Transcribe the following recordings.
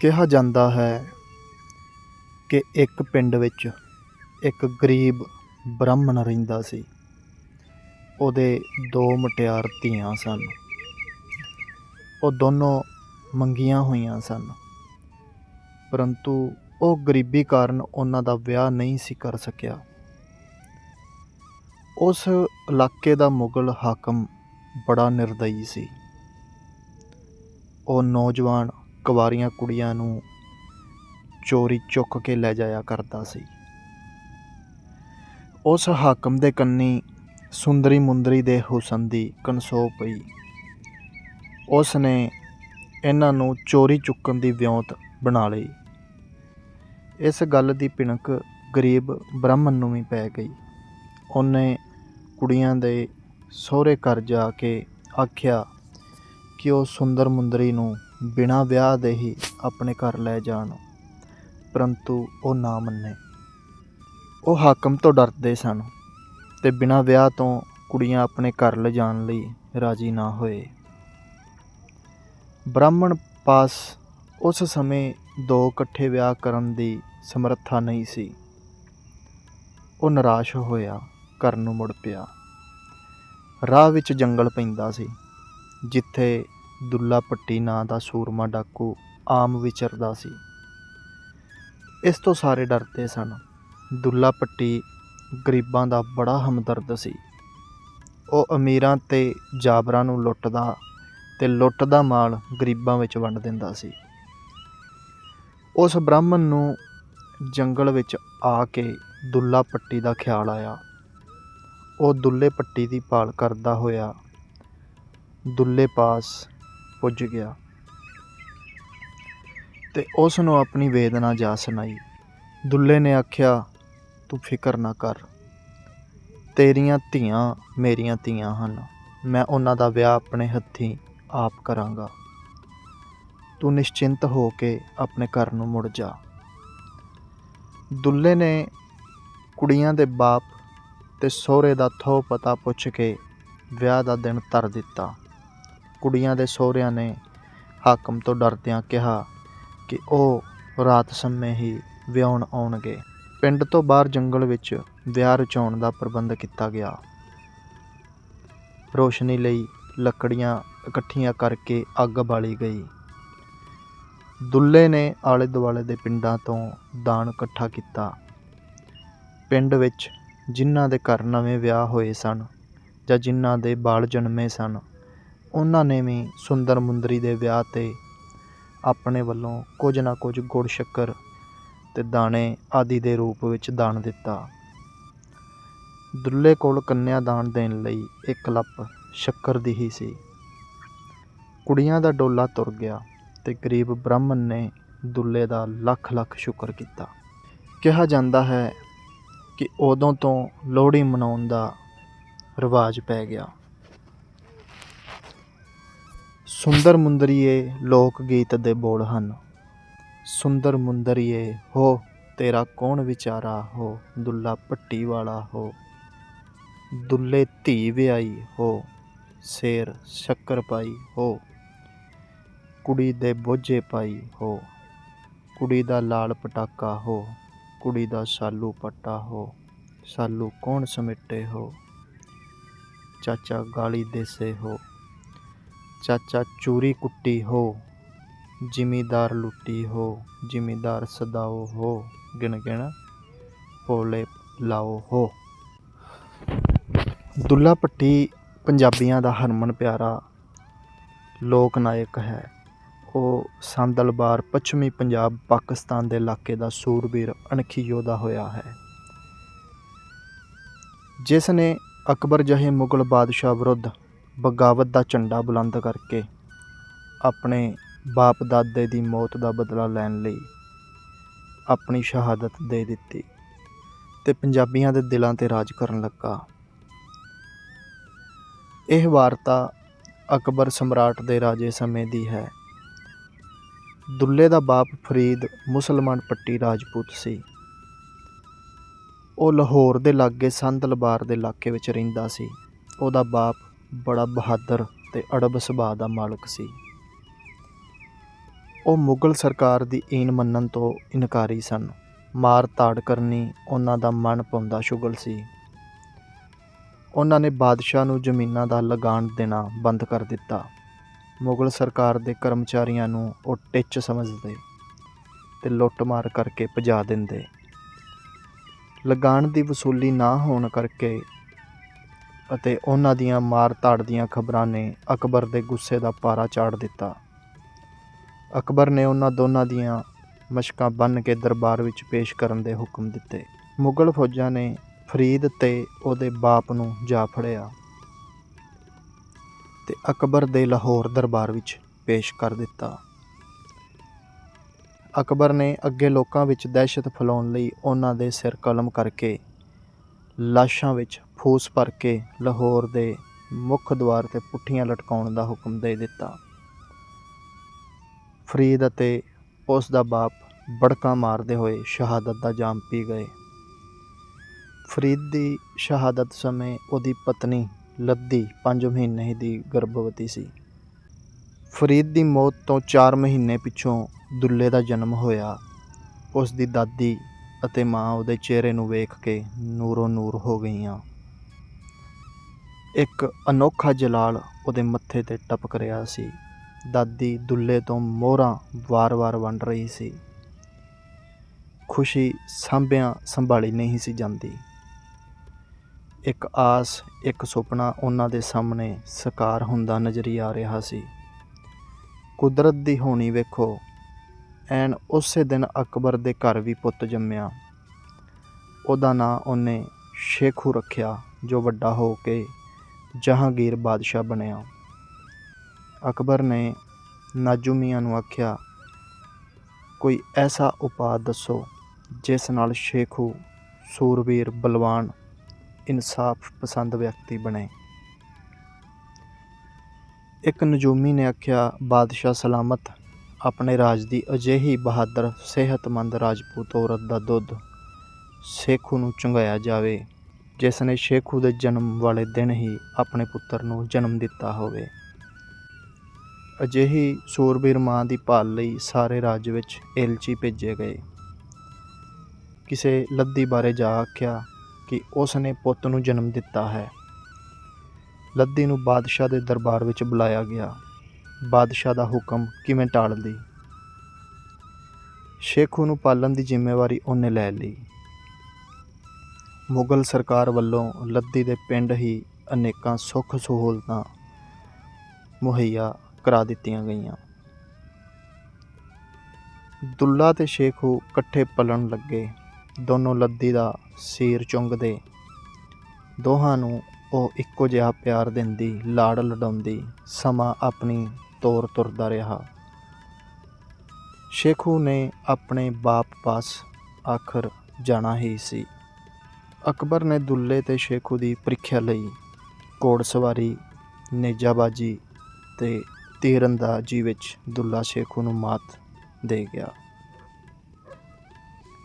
ਕਿਹਾ ਜਾਂਦਾ ਹੈ ਕਿ ਇੱਕ ਪਿੰਡ ਵਿੱਚ ਇੱਕ ਗਰੀਬ ਬ੍ਰਾਹਮਣ ਰਹਿੰਦਾ ਸੀ। ਉਹਦੇ ਦੋ ਮੁਟਿਆਰ ਧੀਆਂ ਸਨ। ਉਹ ਦੋਨੋਂ ਮੰਗੀਆਂ ਹੋਈਆਂ ਸਨ। ਪਰੰਤੂ ਉਹ ਗਰੀਬੀ ਕਾਰਨ ਉਹਨਾਂ ਦਾ ਵਿਆਹ ਨਹੀਂ ਸੀ ਕਰ ਸਕਿਆ। ਉਸ ਇਲਾਕੇ ਦਾ ਮੁਗਲ ਹਾਕਮ ਬੜਾ ਨਿਰਦਈ ਸੀ। ਉਹ ਨੌਜਵਾਨ ਕੁਆਰੀਆਂ ਕੁੜੀਆਂ ਨੂੰ ਚੋਰੀ ਚੁੱਕ ਕੇ ਲੈ ਜਾਇਆ ਕਰਦਾ ਸੀ। ਉਸ ਹਾਕਮ ਦੇ ਕੰਨੀ ਸੁੰਦਰੀ ਮੁੰਦਰੀ ਦੇ ਹੁਸਨ ਦੀ ਕਨਸੋ ਪਈ। ਉਸ ਨੇ ਇਹਨਾਂ ਨੂੰ ਚੋਰੀ ਚੁੱਕਣ ਦੀ ਵਿਉਂਤ ਬਣਾ ਲਈ। ਇਸ ਗੱਲ ਦੀ ਭਿਣਕ ਗਰੀਬ ਬ੍ਰਾਹਮਣ ਨੂੰ ਵੀ ਪੈ ਗਈ। ਉਹਨੇ ਕੁੜੀਆਂ ਦੇ ਸਹੁਰੇ ਘਰ ਜਾ ਕੇ ਆਖਿਆ ਕਿ ਉਹ ਸੁੰਦਰ ਮੁੰਦਰੀ ਨੂੰ ਬਿਨਾਂ ਵਿਆਹ ਦੇ ਹੀ ਆਪਣੇ ਘਰ ਲੈ ਜਾਣ। ਪਰੰਤੂ ਉਹ ਨਾ ਮੰਨੇ। ਉਹ ਹਾਕਮ ਤੋਂ ਡਰਦੇ ਸਨ ਤੇ ਬਿਨਾਂ ਵਿਆਹ ਤੋਂ ਕੁੜੀਆਂ ਆਪਣੇ ਘਰ ਲਿਜਾਣ ਲਈ ਰਾਜੀ ਨਾ ਹੋਏ। ਬ੍ਰਾਹਮਣ ਪਾਸ ਉਸ ਸਮੇਂ ਦੋ ਇਕੱਠੇ ਵਿਆਹ ਕਰਨ ਦੀ ਸਮਰੱਥਾ ਨਹੀਂ ਸੀ। ਉਹ ਨਿਰਾਸ਼ ਹੋਇਆ, ਘਰ ਨੂੰ ਮੁੜ ਪਿਆ। ਰਾਹ ਵਿੱਚ ਜੰਗਲ ਪੈਂਦਾ ਸੀ, ਜਿੱਥੇ ਦੁੱਲਾ ਪੱਟੀ ਨਾਂ ਦਾ ਸੂਰਮਾ ਡਾਕੂ ਆਮ ਵਿਚਰਦਾ ਸੀ। ਇਸ ਤੋਂ ਸਾਰੇ ਡਰਦੇ ਸਨ। ਦੁੱਲਾ ਪੱਟੀ ਗਰੀਬਾਂ ਦਾ ਬੜਾ ਹਮਦਰਦ ਸੀ। ਉਹ ਅਮੀਰਾਂ ਤੇ ਜਾਬਰਾਂ ਨੂੰ ਲੁੱਟਦਾ ਤੇ ਲੁੱਟ ਦਾ ਮਾਲ ਗਰੀਬਾਂ ਵਿੱਚ ਵੰਡ ਦਿੰਦਾ ਸੀ। ਉਸ ਬ੍ਰਾਹਮਣ ਨੂੰ ਜੰਗਲ ਵਿੱਚ ਆ ਕੇ ਦੁੱਲਾ ਪੱਟੀ ਦਾ ਖਿਆਲ ਆਇਆ। ਉਹ ਦੁੱਲੇ ਪੱਟੀ ਦੀ ਭਾਲ ਕਰਦਾ ਹੋਇਆ ਦੁੱਲੇ ਪਾਸ ਪੁੱਜ ਗਿਆ। ਤੇ ਉਸ ਨੂੰ ਆਪਣੀ ਵੇਦਨਾ ਜਾ ਸੁਣਾਈ। ਦੁੱਲੇ ਨੇ ਆਖਿਆ, ਤੂੰ ਫਿਕਰ ਨਾ ਕਰ। ਤੇਰੀਆਂ ਧੀਆਂ ਮੇਰੀਆਂ ਧੀਆਂ ਹਨ। ਮੈਂ ਉਹਨਾਂ ਦਾ ਵਿਆਹ ਆਪਣੇ ਹੱਥੀਂ ਆਪ ਕਰਾਂਗਾ। ਤੂੰ ਨਿਸ਼ਚਿੰਤ ਹੋ ਕੇ ਆਪਣੇ ਘਰ ਨੂੰ ਮੁੜ ਜਾ। ਦੁੱਲੇ ਨੇ ਕੁੜੀਆਂ ਦੇ ਬਾਪ ਤੇ ਸਹੁਰੇ ਦਾ ਥੋ ਪਤਾ ਪੁੱਛ ਕੇ ਵਿਆਹ ਦਾ ਦਿਨ ਧਰ ਦਿੱਤਾ। ਕੁੜੀਆਂ ਦੇ ਸਹੁਰਿਆਂ ਨੇ ਹਾਕਮ ਤੋਂ ਡਰਦਿਆਂ ਕਿਹਾ ਕਿ ਉਹ ਰਾਤ ਸਮੇਂ ਹੀ ਵਿਆਹਣ ਆਉਣਗੇ। ਪਿੰਡ ਤੋਂ ਬਾਹਰ ਜੰਗਲ ਵਿੱਚ ਵਿਆਹ ਰਚਾਉਣ ਦਾ ਪ੍ਰਬੰਧ ਕੀਤਾ ਗਿਆ। ਰੋਸ਼ਨੀ ਲਈ ਲੱਕੜੀਆਂ ਇਕੱਠੀਆਂ ਕਰਕੇ ਅੱਗ ਬਾਲੀ ਗਈ। ਦੁੱਲੇ ਨੇ ਆਲੇ ਦੁਆਲੇ ਦੇ ਪਿੰਡਾਂ ਤੋਂ ਦਾਨ ਇਕੱਠਾ ਕੀਤਾ। ਪਿੰਡ ਵਿੱਚ ਜਿਨ੍ਹਾਂ ਦੇ ਘਰ ਨਵੇਂ ਵਿਆਹ ਹੋਏ ਸਨ ਜਾਂ ਜਿਨ੍ਹਾਂ ਦੇ ਬਾਲ ਜਨਮੇ ਸਨ ਉਹਨਾਂ ਨੇ ਵੀ ਸੁੰਦਰ ਮੁੰਦਰੀ ਦੇ ਵਿਆਹ ਤੇ ਆਪਣੇ ਵੱਲੋਂ ਕੁਝ ਨਾ ਕੁਝ ਗੁੜ ਸ਼ੱਕਰ ਅਤੇ ਦਾਣੇ ਆਦਿ ਦੇ ਰੂਪ ਵਿੱਚ ਦਾਨ ਦਿੱਤਾ। ਦੁੱਲੇ ਕੋਲ ਕੰਨਿਆ ਦਾਨ ਦੇਣ ਲਈ ਇੱਕ ਲੱਪ ਸ਼ੱਕਰ ਦੀ ਹੀ ਸੀ। ਕੁੜੀਆਂ ਦਾ ਡੋਲਾ ਤੁਰ ਗਿਆ ਤੇ ਗਰੀਬ ਬ੍ਰਾਹਮਣ ਨੇ ਦੁੱਲੇ ਦਾ ਲੱਖ ਲੱਖ ਸ਼ੁਕਰ ਕੀਤਾ। ਕਿਹਾ ਜਾਂਦਾ ਹੈ ਕਿ ਉਦੋਂ ਤੋਂ ਲੋਹੜੀ ਮਨਾਉਣ ਦਾ ਰਿਵਾਜ ਪੈ ਗਿਆ। ਸੁੰਦਰ ਮੁੰਦਰੀਏ ਲੋਕ ਗੀਤ ਦੇ ਬੋਲ ਹਨ। ਸੁੰਦਰ ਮੁੰਦਰੀਏ ਹੋ, ਤੇਰਾ ਕੌਣ ਵਿਚਾਰਾ ਹੋ, ਦੁੱਲਾ ਭੱਟੀ ਵਾਲਾ ਹੋ। ਦੁੱਲੇ ਧੀ ਵਿਆਈ ਹੋ, ਸ਼ੇਰ ਸ਼ੱਕਰ ਪਾਈ ਹੋ। ਕੁੜੀ ਦੇ ਬੋਝੇ ਪਾਈ ਹੋ, ਕੁੜੀ ਦਾ ਲਾਲ ਪਟਾਕਾ ਹੋ, ਕੁੜੀ ਦਾ ਸਾਲੂ ਪੱਟਾ ਹੋ, ਸਾਲੂ ਕੌਣ ਸਮਿੱਟੇ ਹੋ। ਚਾਚਾ ਗਾਲੀ ਦੇਸੇ ਹੋ ਚਾਚਾ ਚੂਰੀ ਕੁੱਟੀ ਹੋ, ਜ਼ਿਮੀਦਾਰ ਲੁੱਟੀ ਹੋ, ਜ਼ਿਮੀਦਾਰ ਸਦਾਓ ਹੋ, ਗਿਣ ਗਿਣ ਪੋਲੇ ਲਾਓ ਹੋ। ਦੁੱਲਾ ਪੱਟੀ ਪੰਜਾਬੀਆਂ ਦਾ ਹਰਮਨ ਪਿਆਰਾ ਲੋਕ ਨਾਇਕ ਹੈ। ਉਹ ਸੰਦਲਬਾਰ ਪੱਛਮੀ ਪੰਜਾਬ ਪਾਕਿਸਤਾਨ ਦੇ ਇਲਾਕੇ ਦਾ ਸੂਰਬੀਰ ਅਣਖੀ ਯੋਧਾ ਹੋਇਆ ਹੈ। ਜਿਸ ਨੇ ਅਕਬਰ ਜਹੇ ਮੁਗਲ ਬਾਦਸ਼ਾਹ ਵਿਰੁੱਧ ਬਗਾਵਤ ਦਾ ਝੰਡਾ ਬੁਲੰਦ ਕਰਕੇ ਆਪਣੇ ਬਾਪ ਦਾਦੇ ਦੀ ਮੌਤ ਦਾ ਬਦਲਾ ਲੈਣ ਲਈ ਆਪਣੀ ਸ਼ਹਾਦਤ ਦੇ ਦਿੱਤੀ ਤੇ ਪੰਜਾਬੀਆਂ ਦੇ ਦਿਲਾਂ ਤੇ ਰਾਜ ਕਰਨ ਲੱਗਾ। ਇਹ ਵਾਰਤਾ ਅਕਬਰ ਸਮਰਾਟ ਦੇ ਰਾਜੇ ਸਮੇਂ ਦੀ ਹੈ। ਦੁੱਲੇ ਦਾ ਬਾਪ ਫਰੀਦ ਮੁਸਲਮਾਨ ਪੱਟੀ ਰਾਜਪੂਤ ਸੀ। ਉਹ ਲਾਹੌਰ ਦੇ ਲਾਗੇ ਸੰਦਲਬਾਰ ਦੇ ਇਲਾਕੇ ਵਿੱਚ ਰਹਿੰਦਾ ਸੀ। ਉਹਦਾ ਬਾਪ ਬੜਾ ਬਹਾਦਰ ਤੇ ਅੜਬ ਸੁਭਾਅ ਦਾ ਮਾਲਕ ਸੀ। ਉਹ ਮੁਗਲ ਸਰਕਾਰ ਦੀ ਈਨ ਮੰਨਣ ਤੋਂ ਇਨਕਾਰੀ ਸਨ। ਮਾਰ ਤਾੜ ਕਰਨੀ ਉਹਨਾਂ ਦਾ ਮਨ ਪਾਉਂਦਾ ਸ਼ੁਗਲ ਸੀ। ਉਹਨਾਂ ਨੇ ਬਾਦਸ਼ਾਹ ਨੂੰ ਜ਼ਮੀਨਾਂ ਦਾ ਲਗਾਨ ਦੇਣਾ ਬੰਦ ਕਰ ਦਿੱਤਾ। ਮੁਗਲ ਸਰਕਾਰ ਦੇ ਕਰਮਚਾਰੀਆਂ ਨੂੰ ਉਹ ਟਿੱਚ ਸਮਝਦੇ ਤੇ ਲੁੱਟਮਾਰ ਕਰਕੇ ਭਜਾ ਦਿੰਦੇ। ਲਗਾਨ ਦੀ ਵਸੂਲੀ ਨਾ ਹੋਣ ਕਰਕੇ ਅਤੇ ਉਹਨਾਂ ਦੀਆਂ ਮਾਰ ਧਾੜ ਦੀਆਂ ਖਬਰਾਂ ਨੇ ਅਕਬਰ ਦੇ ਗੁੱਸੇ ਦਾ ਪਾਰਾ ਚਾੜ ਦਿੱਤਾ। ਅਕਬਰ ਨੇ ਉਹਨਾਂ ਦੋਨਾਂ ਦੀਆਂ ਮਸ਼ਕਾਂ ਬੰਨ੍ਹ ਕੇ ਦਰਬਾਰ ਵਿੱਚ ਪੇਸ਼ ਕਰਨ ਦੇ ਹੁਕਮ ਦਿੱਤੇ। ਮੁਗਲ ਫੌਜਾਂ ਨੇ ਫਰੀਦ ਤੇ ਉਹਦੇ ਬਾਪ ਨੂੰ ਜਾ ਫੜਿਆ ਤੇ ਅਕਬਰ ਦੇ ਲਾਹੌਰ ਦਰਬਾਰ ਵਿੱਚ ਪੇਸ਼ ਕਰ ਦਿੱਤਾ। ਅਕਬਰ ਨੇ ਅੱਗੇ ਲੋਕਾਂ ਵਿੱਚ ਦਹਿਸ਼ਤ ਫੈਲਾਉਣ ਲਈ ਉਹਨਾਂ ਦੇ ਸਿਰ ਕਲਮ ਕਰਕੇ ਲਾਸ਼ਾਂ ਵਿੱਚ ਫੂਸ ਭਰ ਕੇ ਲਾਹੌਰ ਦੇ ਮੁੱਖ ਦੁਆਰ ਤੇ ਪੁੱਠੀਆਂ ਲਟਕਾਉਣ ਦਾ ਹੁਕਮ ਦੇ ਦਿੱਤਾ। ਫਰੀਦ ਅਤੇ ਉਸ ਦਾ ਬਾਪ ਬੜਕਾ ਮਾਰਦੇ ਹੋਏ ਸ਼ਹਾਦਤ ਦਾ ਜਾਮ ਪੀ ਗਏ। ਫਰੀਦ ਦੀ ਸ਼ਹਾਦਤ ਸਮੇਂ ਉਹਦੀ ਪਤਨੀ ਲੱਦੀ 5 ਮਹੀਨੇ ਦੀ ਗਰਭਵਤੀ ਸੀ। ਫਰੀਦ ਦੀ ਮੌਤ ਤੋਂ 4 ਮਹੀਨੇ ਪਿੱਛੋਂ ਦੁੱਲੇ ਦਾ ਜਨਮ ਹੋਇਆ। ਉਸ ਦੀ ਦਾਦੀ ਅਤੇ ਮਾਂ ਉਹਦੇ ਚਿਹਰੇ ਨੂੰ ਵੇਖ ਕੇ ਨੂਰੋ ਨੂਰ ਹੋ ਗਈਆਂ। ਇੱਕ ਅਨੋਖਾ ਜਲਾਲ ਉਹਦੇ ਮੱਥੇ ਤੇ ਟਪਕ ਰਿਹਾ ਸੀ। ਦਾਦੀ ਦੁੱਲੇ ਤੋਂ ਮੋਹਰਾਂ ਵਾਰ-ਵਾਰ ਵੰਡ ਰਹੀ ਸੀ। ਖੁਸ਼ੀ ਸਾਂਭਿਆਂ ਸੰਭਾਲੀ ਨਹੀਂ ਸੀ ਜਾਂਦੀ। ਇੱਕ ਆਸ, ਇੱਕ ਸੁਪਨਾ ਉਹਨਾਂ ਦੇ ਸਾਹਮਣੇ ਸਾਕਾਰ ਹੁੰਦਾ ਨਜ਼ਰੀ ਆ ਰਿਹਾ ਸੀ। ਕੁਦਰਤ ਦੀ ਹੋਣੀ ਵੇਖੋ ਐਨ ਉਸੇ ਦਿਨ ਅਕਬਰ ਦੇ ਘਰ ਵੀ ਪੁੱਤ ਜੰਮਿਆ। ਉਹਦਾ ਨਾਂ ਉਹਨੇ ਸ਼ੇਖੂ ਰੱਖਿਆ, ਜੋ ਵੱਡਾ ਹੋ ਕੇ ਜਹਾਂਗੀਰ ਬਾਦਸ਼ਾਹ ਬਣਿਆ। ਅਕਬਰ ਨੇ ਨਾਜੂ ਮੀਆਂ ਨੂੰ ਆਖਿਆ, ਕੋਈ ਐਸਾ ਉਪਾਅ ਦੱਸੋ, ਜਿਸ ਨਾਲ ਸ਼ੇਖੂ, ਸੂਰਬੀਰ, ਬਲਵਾਨ ਇਨਸਾਫ ਪਸੰਦ ਵਿਅਕਤੀ ਬਣੇ। ਇੱਕ ਨਜੂਮੀ ਨੇ ਆਖਿਆ, ਬਾਦਸ਼ਾਹ ਸਲਾਮਤ ਆਪਣੇ ਰਾਜ ਦੀ ਅਜਿਹੀ ਬਹਾਦਰ, ਸਿਹਤਮੰਦ ਰਾਜਪੂਤ ਔਰਤ ਦਾ ਦੁੱਧ ਸ਼ੇਖੂ ਨੂੰ ਚੁੰਘਾਇਆ ਜਾਵੇ ਜਿਸ ਨੇ ਸ਼ੇਖੂ ਦੇ ਜਨਮ ਵਾਲੇ ਦਿਨ ਹੀ ਆਪਣੇ ਪੁੱਤਰ ਨੂੰ ਜਨਮ ਦਿੱਤਾ ਹੋਵੇ। ਅਜਿਹੀ ਸੂਰਬੀਰ ਮਾਂ ਦੀ ਭਾਲ ਲਈ ਸਾਰੇ ਰਾਜ ਵਿੱਚ ਏਲਚੀ ਭੇਜੇ ਗਏ। ਕਿਸੇ ਲੱਦੀ ਬਾਰੇ ਜਾ ਆਖਿਆ ਕਿ ਉਸ ਨੇ ਪੁੱਤ ਨੂੰ ਜਨਮ ਦਿੱਤਾ ਹੈ। ਲੱਦੀ ਨੂੰ ਬਾਦਸ਼ਾਹ ਦੇ ਦਰਬਾਰ ਵਿੱਚ ਬੁਲਾਇਆ ਗਿਆ। ਬਾਦਸ਼ਾਹ ਦਾ ਹੁਕਮ ਕਿਵੇਂ ਟਾਲਦੀ ਸ਼ੇਖੂ ਨੂੰ ਪਾਲਣ ਦੀ ਜ਼ਿੰਮੇਵਾਰੀ ਉਹਨੇ ਲੈ ਲਈ। ਮੁਗਲ ਸਰਕਾਰ ਵੱਲੋਂ ਲੱਦੀ ਦੇ ਪਿੰਡ ਹੀ ਅਨੇਕਾਂ ਸੁੱਖ ਸਹੂਲਤਾਂ ਮੁਹੱਈਆ ਕਰਾ ਦਿੱਤੀਆਂ ਗਈਆਂ। ਦੁੱਲਾ ਤੇ ਸ਼ੇਖੂ ਇਕੱਠੇ ਪਲਣ ਲੱਗੇ। ਦੋਨੋਂ ਲੱਦੀ ਦਾ ਸੀਰ ਚੁੰਗਦੇ। ਦੋਹਾਂ ਨੂੰ ਉਹ ਇੱਕੋ ਜਿਹਾ ਪਿਆਰ ਦਿੰਦੀ, ਲਾੜ ਲਡਾਉਂਦੀ ਸਮਾਂ ਆਪਣੀ ਤੋਰ ਤੁਰਦਾ ਰਿਹਾ। ਸ਼ੇਖੂ ਨੇ ਆਪਣੇ ਬਾਪ ਪਾਸ ਆਖਰ ਜਾਣਾ ਹੀ ਸੀ। ਅਕਬਰ ਨੇ ਦੁੱਲੇ ਤੇ ਸ਼ੇਖੂ ਦੀ ਪ੍ਰੀਖਿਆ ਲਈ ਘੋੜਸਵਾਰੀ, ਨੇਜਾਬਾਜੀ ਤੇ ਤੀਰੰਦਾਜ਼ੀ ਵਿੱਚ ਦੁੱਲਾ ਸ਼ੇਖੂ ਨੂੰ ਮਾਤ ਦੇ ਗਿਆ।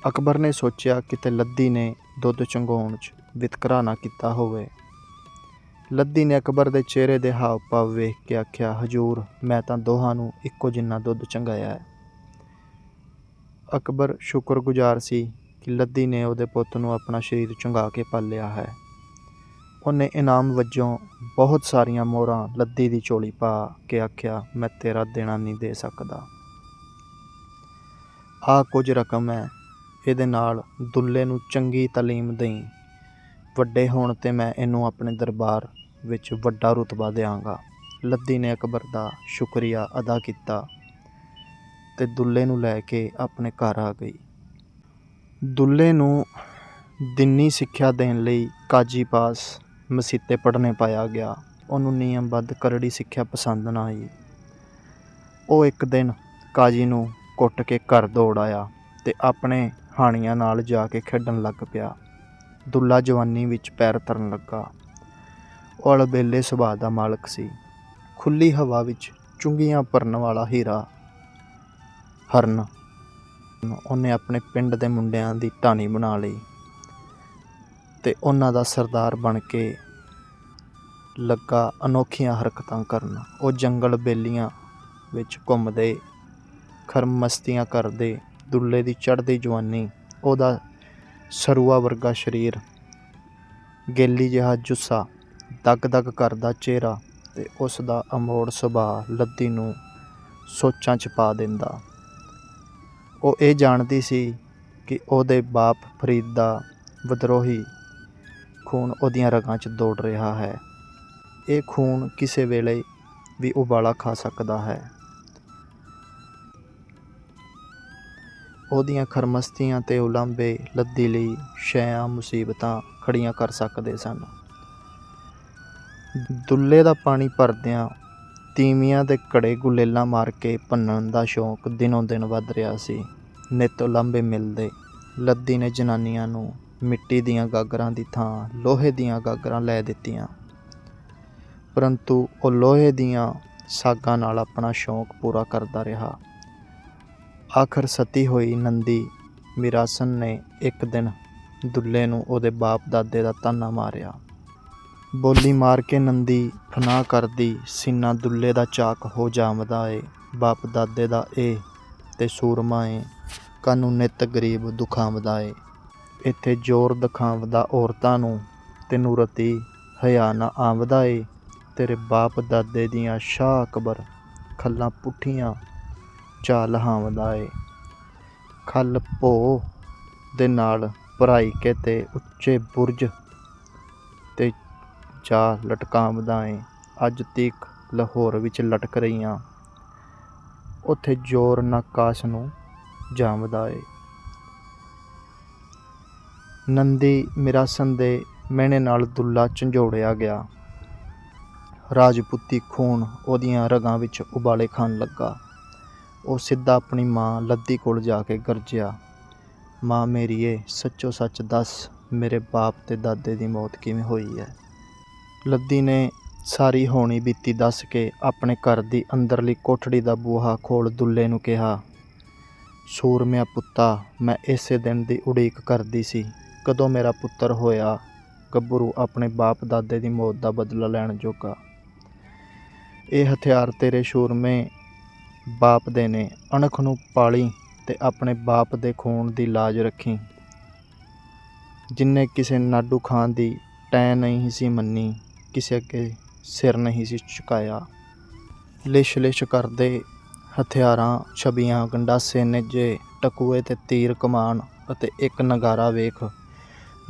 ਅਕਬਰ ਨੇ ਸੋਚਿਆ ਕਿਤੇ ਲੱਦੀ ਨੇ ਦੁੱਧ ਚੰਗਾਉਣ 'ਚ ਵਿਤਕਰਾ ਨਾ ਕੀਤਾ ਹੋਵੇ। ਲੱਦੀ ਨੇ ਅਕਬਰ ਦੇ ਚਿਹਰੇ ਦੇ ਹਾਵ ਭਾਵ ਵੇਖ ਕੇ ਆਖਿਆ, ਹਜੂਰ, ਮੈਂ ਤਾਂ ਦੋਹਾਂ ਨੂੰ ਇੱਕੋ ਜਿੰਨਾ ਦੁੱਧ ਚੰਗਾਇਆ ਹੈ। ਅਕਬਰ ਸ਼ੁਕਰਗੁਜ਼ਾਰ ਸੀ ਕਿ ਲੱਦੀ ਨੇ ਉਹਦੇ ਪੁੱਤ ਨੂੰ ਆਪਣਾ ਸ਼ਰੀਰ ਚੁੰਗਾ ਕੇ ਪਾਲਿਆ ਹੈ। ਉਹਨੇ ਇਨਾਮ ਵਜੋਂ ਬਹੁਤ ਸਾਰੀਆਂ ਮੋਹਰਾਂ ਲੱਦੀ ਦੀ ਝੋਲੀ ਪਾ ਕੇ ਆਖਿਆ, ਮੈਂ ਤੇਰਾ ਦੇਣਾ ਨਹੀਂ ਦੇ ਸਕਦਾ। ਆ ਕੁਝ ਰਕਮ ਹੈ, ਇਹਦੇ ਨਾਲ ਦੁੱਲੇ ਨੂੰ ਚੰਗੀ ਤਾਲੀਮ ਦੇਈ। ਵੱਡੇ ਹੋਣ ਤੇ ਮੈਂ ਇਹਨੂੰ ਆਪਣੇ ਦਰਬਾਰ ਵਿੱਚ ਵੱਡਾ ਰੁਤਬਾ ਦੇਵਾਂਗਾ ਲੱਦੀ ਨੇ ਅਕਬਰ ਦਾ ਸ਼ੁਕਰੀਆ ਅਦਾ ਕੀਤਾ ਤੇ ਦੁੱਲੇ ਨੂੰ ਲੈ ਕੇ ਆਪਣੇ ਘਰ ਆ ਗਈ। ਦੁੱਲੇ ਨੂੰ ਦਿਨੀ ਸਿੱਖਿਆ ਦੇਣ ਲਈ ਕਾਜੀ ਪਾਸ ਮਸੀਤੇ ਪੜ੍ਹਨੇ ਪਾਇਆ ਗਿਆ। ਉਹਨੂੰ ਨਿਯਮਬੱਧ ਕਰੜੀ ਸਿੱਖਿਆ ਪਸੰਦ ਨਾ ਆਈ। ਉਹ ਇੱਕ ਦਿਨ ਕਾਜੀ ਨੂੰ ਕੁੱਟ ਕੇ ਘਰ ਦੌੜ ਆਇਆ ਤੇ ਆਪਣੇ ਹਾਣੀਆਂ ਨਾਲ ਜਾ ਕੇ ਖੇਡਣ ਲੱਗ ਪਿਆ। ਦੁੱਲਾ ਜਵਾਨੀ ਵਿੱਚ ਪੈਰ ਧਰਨ ਲੱਗਾ। ਉਹ ਅਲਬੇਲੇ ਸੁਭਾਅ ਦਾ ਮਾਲਕ ਸੀ। ਖੁੱਲੀ ਹਵਾ ਵਿੱਚ ਚੁੰਗੀਆਂ ਭਰਨ ਵਾਲਾ ਹੀਰਾ ਹਰਨ ਉਹਨੇ ਆਪਣੇ ਪਿੰਡ ਦੇ ਮੁੰਡਿਆਂ ਦੀ ਢਾਣੀ ਬਣਾ ਲਈ ਤੇ ਉਹਨਾਂ ਦਾ ਸਰਦਾਰ ਬਣ ਕੇ ਲੱਗਾ ਅਨੋਖੀਆਂ ਹਰਕਤਾਂ ਕਰਨ। ਉਹ ਜੰਗਲ ਬੇਲੀਆਂ ਵਿੱਚ ਘੁੰਮਦੇ, ਖਰਮ ਮਸਤੀਆਂ ਕਰਦੇ, ਦੁੱਲੇ ਦੀ ਚੜ੍ਹਦੀ ਜਵਾਨੀ, ਉਹਦਾ ਸਰੂਆ ਵਰਗਾ ਸਰੀਰ, ਗੇਲੀ ਜਿਹਾ ਜੁੱਸਾ ਦਗ ਦਗ ਕਰਦਾ ਚਿਹਰਾ ਅਤੇ ਉਸ ਦਾ ਅਮੋੜ ਸੁਭਾਅ ਲੱਦੀ ਨੂੰ ਸੋਚਾਂ 'ਚ ਪਾ ਦਿੰਦਾ। ਉਹ ਇਹ ਜਾਣਦੀ ਸੀ ਕਿ ਉਹਦੇ ਬਾਪ ਫਰੀਦ ਦਾ ਵਿਦਰੋਹੀ ਖੂਨ ਉਹਦੀਆਂ ਰਗਾਂ 'ਚ ਦੌੜ ਰਿਹਾ ਹੈ। ਇਹ ਖੂਨ ਕਿਸੇ ਵੇਲੇ ਵੀ ਉਬਾਲਾ ਖਾ ਸਕਦਾ ਹੈ। ਉਹਦੀਆਂ ਖਰਮਸਤੀਆਂ ਤੇ ਉਲਾਂਬੇ ਲੱਦੀ ਲਈ ਸ਼ੈਆਂ ਮੁਸੀਬਤਾਂ ਖੜੀਆਂ ਕਰ ਸਕਦੇ ਸਨ। ਦੁੱਲੇ ਦਾ ਪਾਣੀ ਭਰਦਿਆਂ ਤੀਵੀਆਂ ਦੇ ਘੜੇ ਗੁਲੇਲਾਂ ਮਾਰ ਕੇ ਭੰਨਣ ਦਾ ਸ਼ੌਂਕ ਦਿਨੋਂ ਦਿਨ ਵੱਧ ਰਿਹਾ ਸੀ। ਨਿੱਤ ਉਲਾਂਬੇ ਮਿਲਦੇ, ਲੱਦੀ ਨੇ ਜਨਾਨੀਆਂ ਨੂੰ ਮਿੱਟੀ ਦੀਆਂ ਗਾਗਰਾਂ ਦੀ ਥਾਂ, ਲੋਹੇ ਦੀਆਂ ਗਾਗਰਾਂ ਲੈ ਦਿੱਤੀਆਂ। ਪਰੰਤੂ ਉਹ ਲੋਹੇ ਦੀਆਂ ਸਾਗਾਂ ਨਾਲ ਆਪਣਾ ਸ਼ੌਂਕ ਪੂਰਾ ਕਰਦਾ ਰਿਹਾ। ਆਖਰ ਸਤੀ ਹੋਈ ਨੰਦੀ ਮਿਰਾਸਨ ਨੇ ਇੱਕ ਦਿਨ ਦੁੱਲੇ ਨੂੰ ਉਹਦੇ ਬਾਪ ਦਾਦੇ ਦਾ ਤਾਨਾ ਮਾਰਿਆ। ਬੋਲੀ ਮਾਰ ਕੇ ਨੰਦੀ ਫਨਾਹ ਕਰਦੀ, ਸੀਨਾ ਦੁੱਲੇ ਦਾ ਚਾਕ ਹੋ ਜਾਮਦਾ ਏ, ਬਾਪ ਦਾਦੇ ਦਾ ਏ ਤੇ ਸੂਰਮਾ ਏ, ਕਾਨੂੰ ਨਿਤ ਗਰੀਬ ਦੁਖਾਵਦਾ ਏ। ਇੱਥੇ ਜ਼ੋਰ ਦਿਖਾਵਦਾ ਔਰਤਾਂ ਨੂੰ, ਤੈਨੂੰ ਰਤੀ ਹਯਾ ਨਾ ਆਵਦਾ ਏ। ਤੇਰੇ ਬਾਪ ਦਾਦੇ ਦੀਆਂ ਸ਼ਾਹ ਅਕਬਰ ਖੱਲਾਂ ਪੁੱਠੀਆਂ ਚਾ ਲਹਾਵਦਾ ਏ। ਖੱਲ ਭੋ ਦੇ ਨਾਲ ਭਰਾਈ ਕੇ ਤੇ ਉੱਚੇ ਬੁਰਜ ਜਾ ਲਟਕਾਵਦਾ ਏ ਅੱਜ ਤੀਕ ਲਾਹੌਰ ਵਿੱਚ ਲਟਕ ਰਹੀਆਂ। ਉੱਥੇ ਜ਼ੋਰ ਨਾਕਾਸ਼ ਨੂੰ ਜਾਮਦਾ ਏ ਨੰਦੀ ਮਿਰਾਸਨ ਦੇ ਮਹਿਣੇ ਨਾਲ ਦੁੱਲਾ ਝੰਜੋੜਿਆ ਗਿਆ। ਰਾਜਪੂਤੀ ਖੂਨ ਉਹਦੀਆਂ ਰਗਾਂ ਵਿੱਚ ਉਬਾਲੇ ਖਾਣ ਲੱਗਾ। ਉਹ ਸਿੱਧਾ ਆਪਣੀ ਮਾਂ ਲੱਦੀ ਕੋਲ ਜਾ ਕੇ ਗਰਜਿਆ। ਮਾਂ ਮੇਰੀਏ ਸੱਚੋ ਸੱਚ ਦੱਸ ਮੇਰੇ ਬਾਪ ਤੇ ਦਾਦੇ ਦੀ ਮੌਤ ਕਿਵੇਂ ਹੋਈ ਹੈ? ਲੱਦੀ ਨੇ ਸਾਰੀ ਹੋਣੀ ਬੀਤੀ ਦੱਸ ਕੇ ਆਪਣੇ ਘਰ ਦੀ ਅੰਦਰਲੀ ਕੋਠੜੀ ਦਾ ਬੂਹਾ ਖੋਲ ਦੁੱਲੇ ਨੂੰ ਕਿਹਾ, ਸੂਰਮਿਆ ਪੁੱਤਾ, ਮੈਂ ਇਸੇ ਦਿਨ ਦੀ ਉਡੀਕ ਕਰਦੀ ਸੀ। ਕਦੋਂ ਮੇਰਾ ਪੁੱਤਰ ਹੋਇਆ, ਗੱਭਰੂ ਆਪਣੇ ਬਾਪ ਦਾਦੇ ਦੀ ਮੌਤ ਦਾ ਬਦਲਾ ਲੈਣ ਜੋਗਾ। ਇਹ ਹਥਿਆਰ ਤੇਰੇ ਸ਼ੂਰਮੇ ਬਾਪ ਦੇ ਨੇ। ਅਣਖ ਨੂੰ ਪਾਲੀ ਤੇ ਆਪਣੇ ਬਾਪ ਦੇ ਖੂਨ ਦੀ ਲਾਜ ਰੱਖੀ। ਜਿਨਨੇ ਕਿਸੇ ਨਾਡੂ ਖਾਨ ਦੀ ਟੈ ਨਹੀਂ ਸੀ ਮੰਨੀ ਕਿਸੇ ਅੱਗੇ ਸਿਰ ਨਹੀਂ ਸੀ ਝੁਕਾਇਆ। ਲਿਸ਼ ਲਿਸ਼ ਕਰਦੇ ਹਥਿਆਰਾਂ, ਛਬੀਆਂ, ਗੰਡਾਸੇ, ਨਿੱਜੇ, ਟਕੂਏ ਤੇ ਤੀਰ ਕਮਾਨ ਅਤੇ ਇੱਕ ਨਗਾਰਾ ਵੇਖ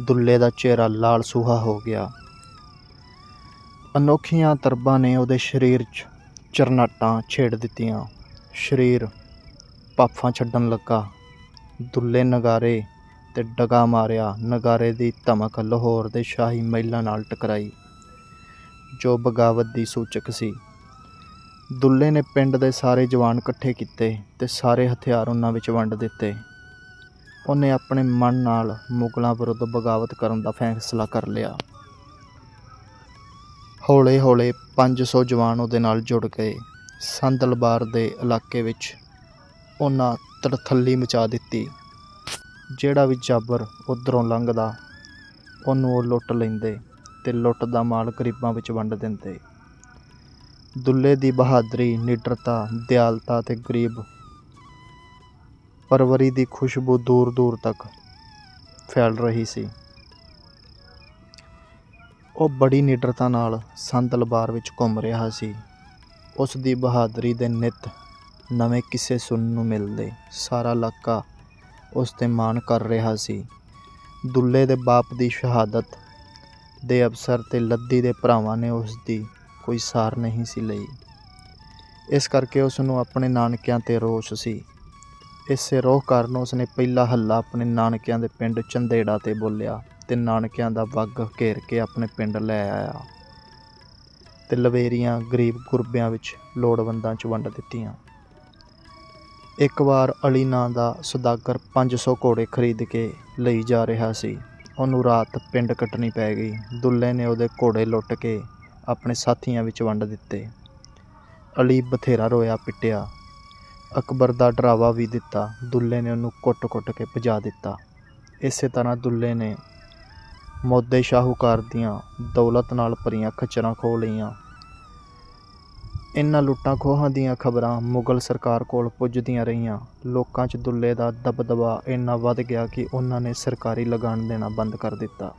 ਦੁੱਲੇ ਦਾ ਚਿਹਰਾ ਲਾਲ ਸੂਹਾ ਹੋ ਗਿਆ। ਅਨੋਖੀਆਂ ਤਰਬਾਂ ਨੇ ਉਹਦੇ ਸਰੀਰ 'ਚ ਚਰਨਾਟਾਂ ਛੇੜ ਦਿੱਤੀਆਂ। ਸਰੀਰ ਪਾਫਾਂ ਛੱਡਣ ਲੱਗਾ। ਦੁੱਲੇ ਨਗਾਰੇ ਤੇ ਡਗਾ ਮਾਰਿਆ। ਨਗਾਰੇ ਦੀ ਧਮਕ ਲਾਹੌਰ ਦੇ ਸ਼ਾਹੀ ਮਹਿਲਾਂ ਨਾਲ ਟਕਰਾਈ। ਜੋ ਬਗਾਵਤ ਦੀ ਸੂਚਕ ਸੀ। ਦੁੱਲੇ ਨੇ ਪਿੰਡ ਦੇ ਸਾਰੇ ਜਵਾਨ ਇਕੱਠੇ ਕੀਤੇ ਤੇ ਸਾਰੇ ਹਥਿਆਰ ਉਹਨਾਂ ਵਿੱਚ ਵੰਡ ਦਿੱਤੇ। ਉਹਨੇ ਆਪਣੇ ਮਨ ਨਾਲ ਮੁਗਲਾਂ ਵਿਰੁੱਧ ਬਗਾਵਤ ਕਰਨ ਦਾ ਫੈਸਲਾ ਕਰ ਲਿਆ। ਹੌਲੇ-ਹੌਲੇ 500 ਜਵਾਨ ਉਹਦੇ ਨਾਲ ਜੁੜ ਗਏ। ਸੰਦਲਬਾਰ ਦੇ ਇਲਾਕੇ ਵਿੱਚ ਉਹਨਾਂ ਤੜਥੱਲੀ ਮਚਾ ਦਿੱਤੀ। ਜਿਹੜਾ ਵੀ ਜਾਬਰ ਉਧਰੋਂ ਲੰਘਦਾ, ਉਹਨੂੰ ਉਹ ਲੁੱਟ ਲੈਂਦੇ। ਤੇ ਲੁੱਟ ਦਾ ਮਾਲ ਗਰੀਬਾਂ ਵਿੱਚ ਵੰਡ ਦਿੰਦੇ। ਦੁੱਲੇ ਦੀ ਬਹਾਦਰੀ, ਨਿਡਰਤਾ, ਦਿਆਲਤਾ ਤੇ ਗਰੀਬ ਪਰਵਰੀ ਦੀ ਖੁਸ਼ਬੂ ਦੂਰ ਦੂਰ ਤੱਕ ਫੈਲ ਰਹੀ ਸੀ। ਉਹ ਬੜੀ ਨਿਡਰਤਾ ਨਾਲ ਸੰਦਲਬਾਰ ਵਿੱਚ ਘੁੰਮ ਰਿਹਾ ਸੀ। ਉਸ ਦੀ ਬਹਾਦਰੀ ਦੇ ਨਿਤ ਨਵੇਂ ਕਿਸੇ ਸੁਣਨ ਨੂੰ ਮਿਲਦੇ ਸਾਰਾ ਇਲਾਕਾ ਉਸ ਤੇ ਮਾਣ ਕਰ ਰਿਹਾ ਸੀ। ਦੁੱਲੇ ਦੇ ਬਾਪ ਦੀ ਸ਼ਹਾਦਤ ਦੇ ਅਵਸਰ ਤੇ ਲੱਦੀ ਦੇ ਭਰਾਵਾਂ ਨੇ ਉਸ ਦੀ ਕੋਈ ਸਾਰ ਨਹੀਂ ਸੀ ਲਈ। ਇਸ ਕਰਕੇ ਉਸ ਨੂੰ ਆਪਣੇ ਨਾਨਕਿਆਂ ਤੇ ਰੋਸ ਸੀ। ਇਸੇ ਰੋਹ ਕਾਰਨ ਉਸ ਨੇ ਪਹਿਲਾ ਹੱਲਾ ਆਪਣੇ ਨਾਨਕਿਆਂ ਦੇ ਪਿੰਡ ਚੰਦੇੜਾ ਤੇ ਬੋਲਿਆ ਤੇ ਨਾਨਕਿਆਂ ਦਾ ਵੱਗ ਘੇਰ ਕੇ ਆਪਣੇ ਪਿੰਡ ਲੈ ਆਇਆ ਤੇ ਲਵੇਰੀਆਂ ਗਰੀਬ ਗੁਰਬਿਆਂ ਵਿੱਚ ਲੋੜਵੰਦਾਂ 'ਚ ਵੰਡ ਦਿੱਤੀਆਂ। ਇੱਕ ਵਾਰ ਅਲੀ ਨਾਂ ਦਾ ਸੁਦਾਗਰ 500 ਘੋੜੇ ਖਰੀਦ ਕੇ ਲਈ ਜਾ ਰਿਹਾ ਸੀ। ਉਹਨੂੰ ਰਾਤ ਪਿੰਡ ਕੱਟਣੀ ਪੈ ਗਈ। ਦੁੱਲੇ ਨੇ ਉਹਦੇ ਘੋੜੇ ਲੁੱਟ ਕੇ ਆਪਣੇ ਸਾਥੀਆਂ ਵਿੱਚ ਵੰਡ ਦਿੱਤੇ। ਅਲੀ ਬਥੇਰਾ ਰੋਇਆ, ਪਿੱਟਿਆ। ਅਕਬਰ ਦਾ ਡਰਾਵਾ ਵੀ ਦਿੱਤਾ। ਦੁੱਲੇ ਨੇ ਉਹਨੂੰ ਕੁੱਟ-ਕੁੱਟ ਕੇ ਭਜਾ ਦਿੱਤਾ। ਇਸੇ ਤਰ੍ਹਾਂ ਦੁੱਲੇ ਨੇ ਮੋਦੇ ਸ਼ਾਹੂਕਾਰ ਦੀਆਂ ਦੌਲਤ ਨਾਲ ਭਰੀਆਂ ਖੱਚਰਾਂ ਖੋਹ ਲਈਆਂ। ਇਨ੍ਹਾਂ ਲੁੱਟਾਂ ਖੋਹਾਂ ਦੀਆਂ ਖ਼ਬਰਾਂ ਮੁਗ਼ਲ ਸਰਕਾਰ ਕੋਲ ਪੁੱਜਦੀਆਂ ਰਹੀਆਂ। ਲੋਕਾਂ 'ਚ ਦੁੱਲੇ ਦਾ ਦਬਦਬਾ ਇੰਨਾ ਵੱਧ ਗਿਆ ਕਿ ਉਹਨਾਂ ਨੇ ਸਰਕਾਰੀ ਲਗਾਨ ਦੇਣਾ ਬੰਦ ਕਰ ਦਿੱਤਾ।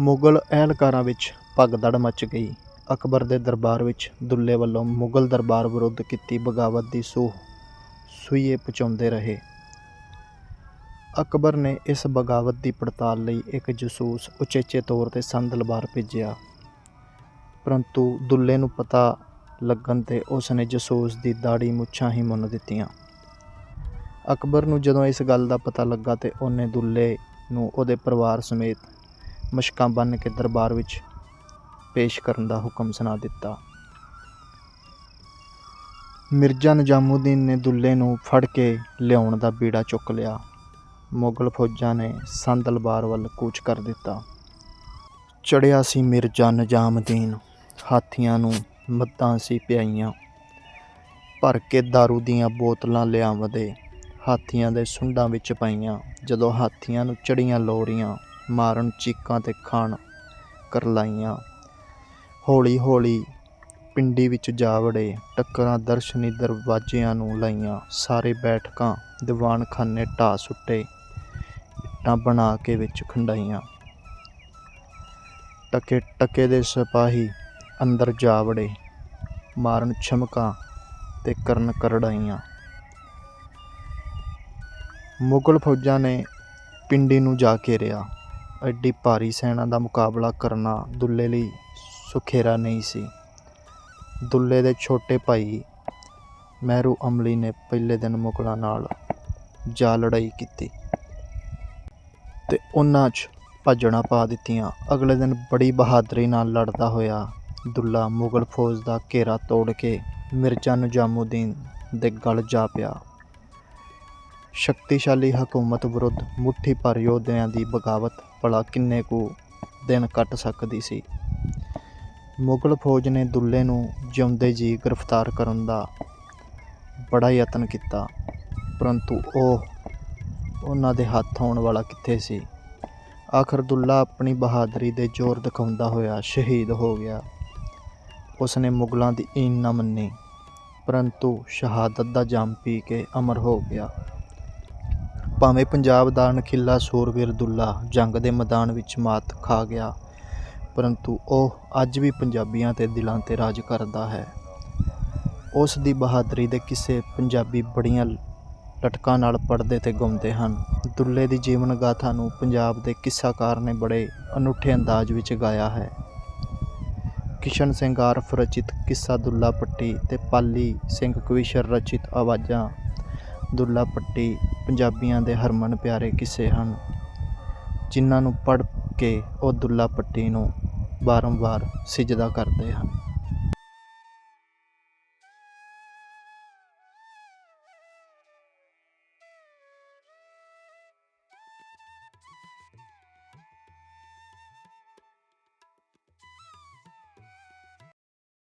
ਮੁਗ਼ਲ ਅਹਿਲਕਾਰਾਂ ਵਿੱਚ ਭਗਦੜ ਮੱਚ ਗਈ। ਅਕਬਰ ਦੇ ਦਰਬਾਰ ਵਿੱਚ ਦੁੱਲੇ ਵੱਲੋਂ ਮੁਗ਼ਲ ਦਰਬਾਰ ਵਿਰੁੱਧ ਕੀਤੀ ਬਗਾਵਤ ਦੀ ਸੂਹ ਸੂਈਏ ਪਹੁੰਚਾਉਂਦੇ ਰਹੇ। ਅਕਬਰ ਨੇ ਇਸ ਬਗਾਵਤ ਦੀ ਪੜਤਾਲ ਲਈ ਇੱਕ ਜਸੂਸ ਉਚੇਚੇ ਤੌਰ ਤੇ ਸੰਦਲਬਾਰ ਭੇਜਿਆ। ਪਰੰਤੂ ਦੁੱਲੇ ਨੂੰ ਪਤਾ ਲੱਗਣ ਤੇ ਉਸ ਨੇ ਜਸੂਸ ਦੀ ਦਾੜੀ ਮੁੱਛਾਂ ਹੀ ਮੁੰਨ ਦਿੱਤੀਆਂ। ਅਕਬਰ ਨੂੰ ਜਦੋਂ ਇਸ ਗੱਲ ਦਾ ਪਤਾ ਲੱਗਾ ਤੇ ਉਹਨੇ ਦੁੱਲੇ ਨੂੰ ਉਹਦੇ ਪਰਿਵਾਰ ਸਮੇਤ ਮਸ਼ਕਾਂ ਬੰਨ੍ਹ ਕੇ ਦਰਬਾਰ ਵਿੱਚ ਪੇਸ਼ ਕਰਨ ਦਾ ਹੁਕਮ ਸੁਣਾ ਦਿੱਤਾ। ਮਿਰਜ਼ਾ ਨਿਜ਼ਾਮੂਦੀਨ ਨੇ ਦੁੱਲੇ ਨੂੰ ਫੜ ਕੇ ਲਿਆਉਣ ਦਾ ਬੀੜਾ ਚੁੱਕ ਲਿਆ। ਮੁਗਲ ਫੌਜਾਂ ਨੇ ਸੰਦਲਬਾਰ ਵੱਲ ਕੂਚ ਕਰ ਦਿੱਤਾ। ਚੜਿਆ ਸੀ ਮਿਰਜ਼ਾ ਨਿਜ਼ਾਮਦੀਨ, ਹਾਥੀਆਂ ਨੂੰ ਮੱਤਾਂ ਸੀ ਪਿਆਈਆਂ। ਭਰ ਕੇ दारू ਦੀਆਂ ਬੋਤਲਾਂ ਲਿਆਵਦੇ ਹਾਥੀਆਂ ਦੇ ਸੁੰਡਾਂ ਵਿੱਚ ਪਾਈਆਂ। ਜਦੋਂ ਹਾਥੀਆਂ ਨੂੰ ਚੜੀਆਂ ਲੋਰੀਆਂ, ਮਾਰਨ ਚੀਕਾਂ ਤੇ ਖਾਣ ਕਰਲਾਈਆਂ ਹੌਲੀ ਹੌਲੀ ਪਿੰਡੀ ਵਿੱਚ ਜਾ ਵੜੇ ਟੱਕਰਾਂ ਦਰਸ਼ਨੀ ਦਰਵਾਜ਼ਿਆਂ ਨੂੰ ਲਾਈਆਂ। ਸਾਰੇ ਬੈਠਕਾਂ, ਦੀਵਾਨਖਾਨੇ ਢਾਹ ਸੁੱਟੇ ਇੱਟਾਂ ਬਣਾ ਕੇ ਵਿੱਚ ਖੰਡਾਈਆਂ। ਟਕੇ ਟਕੇ ਦੇ ਸਿਪਾਹੀ ਅੰਦਰ ਜਾ ਵੜੇ, ਮਾਰਨ ਛਮਕਾਂ ਤੇ ਕਰਨ ਕਰੜਾਈਆਂ। ਮੁਗਲ ਫੌਜਾਂ ਨੇ ਪਿੰਡੀ ਨੂੰ ਜਾ ਘੇਰਿਆ ਐਡੀ ਭਾਰੀ ਸੈਨਾ ਦਾ ਮੁਕਾਬਲਾ ਕਰਨਾ ਦੁੱਲੇ ਲਈ ਸੁਖੇਰਾ ਨਹੀਂ ਸੀ। ਦੁੱਲੇ ਦੇ ਛੋਟੇ ਭਾਈ ਮਹਿਰੂ ਅਮਲੀ ਨੇ ਪਹਿਲੇ ਦਿਨ ਮੁਗਲਾਂ ਨਾਲ ਜਾ ਲੜਾਈ ਕੀਤੀ ਤੇ ਉਹਨਾਂ 'ਚ ਭੱਜਣਾ ਪਾ ਦਿੱਤੀਆਂ। ਅਗਲੇ ਦਿਨ ਬੜੀ ਬਹਾਦਰੀ ਨਾਲ ਲੜਦਾ ਹੋਇਆ ਦੁੱਲਾ ਮੁਗਲ ਫੌਜ ਦਾ ਘੇਰਾ ਤੋੜ ਕੇ ਮਿਰਜ਼ਾ ਨਿਜ਼ਾਮੂਦੀਨ ਦੇ ਗਲ ਜਾ ਪਿਆ। ਸ਼ਕਤੀਸ਼ਾਲੀ ਹਕੂਮਤ ਵਿਰੁੱਧ ਮੁੱਠੀ ਭਰ ਯੋਧਿਆਂ ਦੀ ਬਗਾਵਤ ਭਲਾ ਕਿੰਨੇ ਕੁ ਦਿਨ ਕੱਟ ਸਕਦੀ ਸੀ। ਮੁਗਲ ਫੌਜ ਨੇ ਦੁੱਲੇ ਨੂੰ ਜਿਉਂਦੇ ਜੀ ਗ੍ਰਿਫਤਾਰ ਕਰਨ ਦਾ ਬੜਾ ਯਤਨ ਕੀਤਾ, ਪਰੰਤੂ ਉਹ ਉਹਨਾਂ ਦੇ ਹੱਥ ਆਉਣ ਵਾਲਾ ਕਿੱਥੇ ਸੀ? ਆਖਰ ਦੁੱਲਾ ਆਪਣੀ ਬਹਾਦਰੀ ਦੇ ਜ਼ੋਰ ਦਿਖਾਉਂਦਾ ਹੋਇਆ ਸ਼ਹੀਦ ਹੋ ਗਿਆ। ਉਸ ਨੇ ਮੁਗਲਾਂ ਦੀ ਈਨ ਨਾ ਮੰਨੀ, ਪਰੰਤੂ ਸ਼ਹਾਦਤ ਦਾ ਜਾਮ ਪੀ ਕੇ ਅਮਰ ਹੋ ਗਿਆ। ਭਾਵੇਂ ਪੰਜਾਬ ਦਾ ਅਣਖਿੱਲਾ ਸੂਰਵੀਰ ਦੁੱਲਾ ਜੰਗ ਦੇ ਮੈਦਾਨ ਵਿੱਚ ਮਾਤ ਖਾ ਗਿਆ, ਪਰੰਤੂ ਉਹ ਅੱਜ ਵੀ ਪੰਜਾਬੀਆਂ ਦੇ ਦਿਲਾਂ ਤੇ ਰਾਜ ਕਰਦਾ ਹੈ। ਉਸ ਦੀ ਬਹਾਦਰੀ ਦੇ ਕਿਸੇ ਪੰਜਾਬੀ ਬੜੀਆਂ ਲਟਕਾਂ ਨਾਲ ਪੜਦੇ ਤੇ ਗਾਉਂਦੇ ਹਨ। ਦੁੱਲੇ ਦੀ ਜੀਵਨ ਗਾਥਾ ਨੂੰ ਪੰਜਾਬ ਦੇ ਕਿੱਸਾਕਾਰ ਨੇ ਬੜੇ ਅਨੂਠੇ ਅੰਦਾਜ਼ ਵਿੱਚ ਗਾਇਆ ਹੈ। ਕਿਸ਼ਨ ਸਿੰਘ ਆਰਫ ਰਚਿਤ ਕਿੱਸਾ ਦੁੱਲਾ ਪੱਟੀ ਤੇ ਪਾਲੀ ਸਿੰਘ ਕਵੀਸ਼ਰ ਰਚਿਤ ਆਵਾਜ਼ਾਂ। ਦੁੱਲਾ ਪੱਟੀ ਪੰਜਾਬੀਆਂ ਦੇ ਹਰਮਨ ਪਿਆਰੇ ਕਿੱਸੇ ਹਨ। ਜਿਨ੍ਹਾਂ ਨੂੰ ਪੜ੍ਹ ਕੇ ਉਹ ਦੁੱਲਾ ਪੱਟੀ ਨੂੰ ਬਾਰੰਬਾਰ ਸਿਜਦਾ ਕਰਦੇ ਹਨ।